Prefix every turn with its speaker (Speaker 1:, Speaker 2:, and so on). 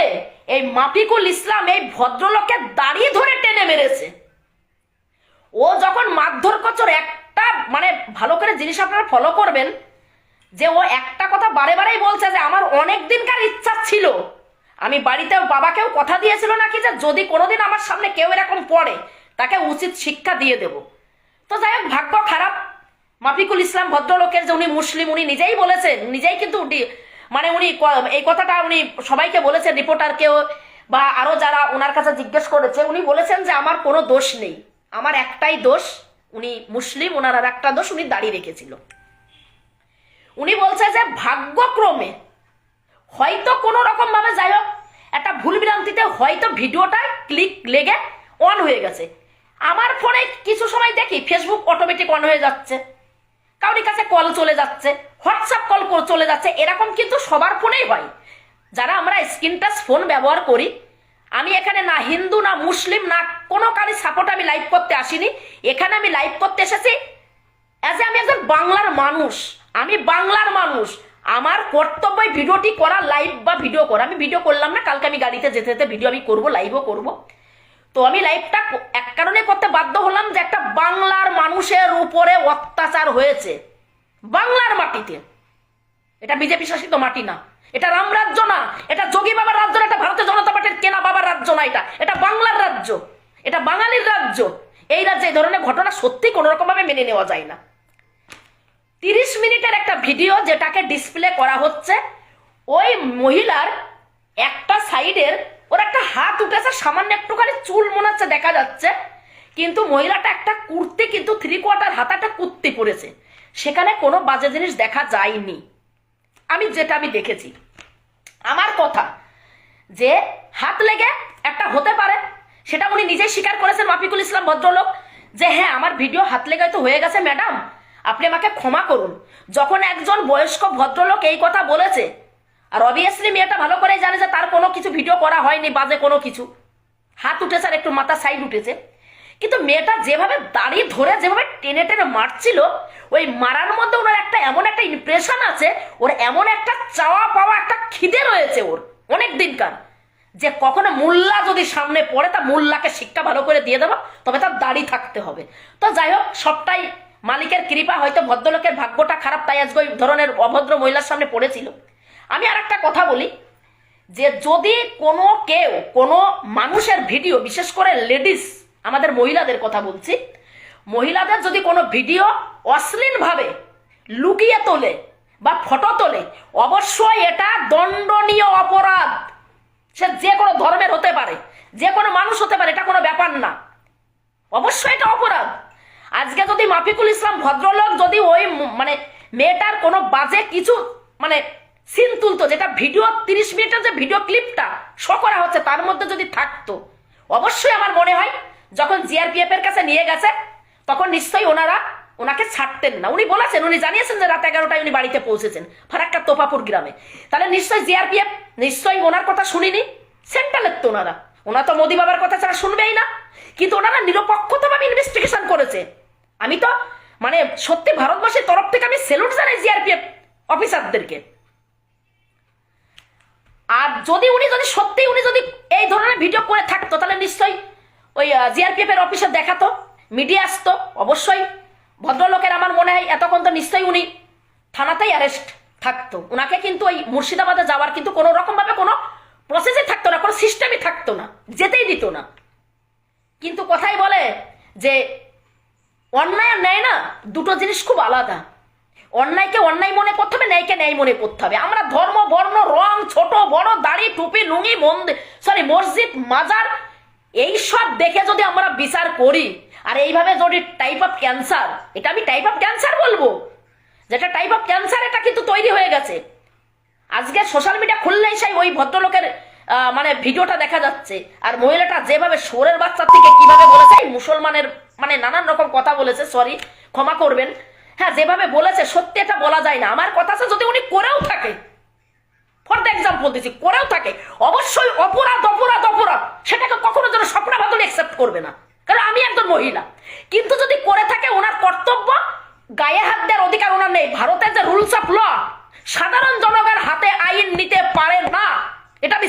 Speaker 1: কীভাবে এই মাফিকুল ইসলাম এই ভদ্রলোককে দাঁড়িয়ে ধরে টেনে মেরেছে। ও যখন মারধর কচর একটা মানে ভালো করে জিনিস আপনারা ফলো করবেন, যে ও একটা কথা বারে বারেই বলছে যে আমার অনেক দিনকার ইচ্ছা ছিল। আমি বাড়িতেও বাবাকেও কথা দিয়েছিল নাকি যে যদি কোনোদিন আমার সামনে কেউ এরকম পড়ে, তাকে উচিত শিক্ষা দিয়ে দেব। তো যাই হোক, ভাগ্য খারাপ। মাফিকুল ইসলাম ভদ্রলোকের যে উনি মুসলিম, উনি নিজেই বলেছেন, নিজেই কিন্তু মানে উনি এই কথাটা উনি সবাইকে বলেছেন, রিপোর্টারকেও, বা আরও যারা ওনার কাছে জিজ্ঞেস করেছে, উনি বলেছেন যে আমার কোনো দোষ নেই। আমার একটাই দোষ, উনি মুসলিম ওনার আর একটা দোষ উনি দাঁড়িয়ে রেখেছিল। উনি বলছে যে ভাগ্যক্রমে হয়তো কোনো রকম ভাবে যাই হোক, একটা ভুল বিরান্তিতে হয়তো ভিডিওটা ক্লিক লেগে অন হয়ে গেছে। আমার ফোনে কিছু সময় দেখি ফেসবুক অটোমেটিক অন হয়ে যাচ্ছে। কাউরির কাছে কল চলে যাচ্ছে হোয়াটসঅ্যাপ কল চলে যাচ্ছে, এরকম কিন্তু সবার ফোনেই হয়। যারা আমরা স্ক্রিন টাচ ফোন ব্যবহার করি, আমি এখানে না হিন্দু, না মুসলিম, না কোনো কারি সাপোর্ট আমি লাইভ করতে আসিনি। এখানে আমি লাইভ করতে এসেছি অ্যাজ আমি একজন বাংলার মানুষ। আমি বাংলার মানুষ। আমার কর্তব্য ভিডিওটি করা লাইভ বা ভিডিও করা। আমি ভিডিও করলাম না, কালকে আমি গাড়িতে যেতে যেতে ভিডিও আমি করব লাইভও করব। তো আমি লাইভটা এক কারণে করতে বাধ্য হলাম যে একটা বাংলার মানুষের উপরে অত্যাচার হয়েছে। বাংলার মাটিতে। এটা বিজেপি শাসিত মাটি না। এটা রামরাজ্য না। এটা যোগী বাবার রাজ্য না, এটা ভারতীয় জনতা পার্টির কেনা বাবার রাজ্য না এটা। এটা বাংলার রাজ্য। এটা বাঙালির রাজ্য। এই রাজ্যে এই ধরনের ঘটনা সত্যি কোনো রকম ভাবে মেনে নেওয়া যায় না। তিরিশ মিনিটের একটা ভিডিও যেটাকে ডিসপ্লে করা হচ্ছে, ওই মহিলার একটা সাইডের উঠেছে সামান্য একটুখানি চুল মনে দেখা যাচ্ছে। কিন্তু মহিলাটা একটা কুর্তি, কিন্তু থ্রি কোয়ার্টার হাতে একটা কুর্তি পরেছে। সেখানে কোনো বাজে জিনিস দেখা যায়নি। আমি যেটা আমি দেখেছি। আমার কথা, যে হাত লেগে একটা হতে পারে, সেটা উনি নিজেই স্বীকার করেছেন মাফিকুল ইসলাম ভদ্রলোক, যে হ্যাঁ আমার ভিডিও হাত লেগে তো হয়ে গেছে, ম্যাডাম, আপনি আমাকে ক্ষমা করুন। যখন একজন বয়স্ক ভদ্রলোক এই কথা বলেছে, আর অবভিয়াসলি মেয়েটা ভালো করে জানে যে তার কোনো কিছু ভিডিও করা হয়নি, বাজে কোনো কিছু। হাত উঠেছে আর একটু মাথা সাইড উঠেছে। কিন্তু মেয়েটা যেভাবে দাঁড়িয়ে ধরে, যেভাবে টেনে টেনে মারছিল, ওই মারার মধ্যে ওনার একটা এমন একটা ইমপ্রেশন আছে, ওর এমন একটা চাওয়া পাওয়া, একটা খিদে রয়েছে ওর অনেক দিনকার। যে কখনো মোল্লা যদি সামনে পড়ে, তা মোল্লাকে শিক্ষা ভালো করে দিয়ে দেবো, তবে তার দাড়ি থাকতে হবে। তো যাই হোক, সবটাই মালিকের কৃপা, হয়তো ভদ্রলোকের ভাগ্যটা খারাপ, তাই আজকে ওই ধরনের অভদ্র মহিলার সামনে পড়েছিল। আমি আর একটা কথা বলি যে যদি কোনো কেউ, কোনো মানুষের ভিডিও, বিশেষ করে লেডিস, আমাদের মহিলাদের কথা বলছি, মহিলাদের যদি কোনো ভিডিও অশ্লীলভাবে লুকিয়ে তোলে বা ফটো তোলে, অবশ্যই এটা দণ্ডনীয় অপরাধ। সে যে কোনো ধর্মের হতে পারে, যে কোনো মানুষ হতে পারে, এটা কোনো ব্যাপার না। অবশ্যই এটা অপরাধ। আজকে যদি মাফিকুল ইসলাম ভদ্রলোক যদি ওই মানে মেয়েটার কোনো বাজে কিছু মানে সিন তুলতো, যেটা ভিডিও তিরিশ মিনিটের যে ভিডিও ক্লিপটা শো করা হচ্ছে, তার মধ্যে যদি থাকতো। অবশ্যই আমার মনে হয়, যখন জিআরপিএফ এর কাছে নিয়ে গেছে, তখন নিশ্চয়ই ওনারা ওনাকে ছাড়তেন না। উনি বলেছেন, উনি জানিয়েছেন যে রাত এগারোটায় উনি বাড়িতে পৌঁছেছেন, ফারাক্কা তোপাপুর গ্রামে। তাহলে নিশ্চয়ই জিআরপিএফ নিশ্চয়ই ওনার কথা শুনিনি সেন্ট্রালের তো ওনারা। ওনারা তো মোদি বাবার কথা ছাড়া শুনবেই না। কিন্তু ওনারা নিরপেক্ষতাভাবে ইনভেস্টিগেশন করেছে। আমি তো মানে সত্যি ভারতবর্ষের তরফ থেকে আমি সেলুট জানাই জিআরপিএফ অফিসারদেরকে আর যদি উনি যদি সত্যি উনি যদি এই ধরনের ভিডিও করে থাকতো, তাহলে নিশ্চয়ই ওই জিআরপিএফ এর অফিসে দেখাতো মিডিয়া আসতো, অবশ্যই। ভদ্রলোকের আমার মনে হয় এতক্ষণ তো নিশ্চয়ই উনি থানাতেই অ্যারেস্ট থাকতো। ওনাকে কিন্তু ওই মুর্শিদাবাদে যাওয়ার কিন্তু কোনো রকম ভাবে কোনো প্রসেসে থাকতো না, কোনো সিস্টেমই থাকতো না, যেতেই দিত না। কিন্তু কথাই বলে যে অন্যায় আর ন্যায় না, দুটো জিনিস খুব আলাদা। অন্যায়কে অন্যায় মনে করতে হবে, ন্যায়কে ন্যায় মনে করতে হবে। আমরা ধর্ম, বর্ণ, রং, ছোট, বড়, দাড়ি, টুপি, লুঙ্গি মন্দির সরি মসজিদ, মাজার, এই সব দেখে যদি আমরা বিচার করি, আর এইভাবে যদি টাইপ অফ ক্যান্সার এটা আমি টাইপ অফ ক্যান্সার বলব। যেটা টাইপ অফ ক্যান্সার এটা কিন্তু তৈরি হয়ে গেছে। আজকে সোশ্যাল মিডিয়া খুললেই সেই ওই ভদ্রলোকের মানে ভিডিওটা দেখা যাচ্ছে। আর মহিলাটা যেভাবে সোরের বাচ্চার থেকে কীভাবে বলেছে মুসলমানের মানে নানান রকম কথা বলেছে সরি ক্ষমা করবেন। হ্যাঁ যেভাবে বলেছে, সত্যি এটা বলা যায় না। আমার কথা আছে, যদি উনি করেও থাকে ফর দ্য এক্সাম্পল দিচ্ছি করেও থাকে, অবশ্যই অপরাধ অপরাধ অপরাধ, সেটাকে কখনো যেন স্বপ্না বাদল একসেপ্ট করবে না। কারণ আমি একজন মহিলা। কিন্তু যদি করে থাকে, ওনার কর্তব্য, গায়ে হাত দেওয়ার অধিকার ওনার নেই। ভারতের যে রুলস অফ ল সাধারণ জনগণের হাতে আইন নিতে পারে না। এটা আমি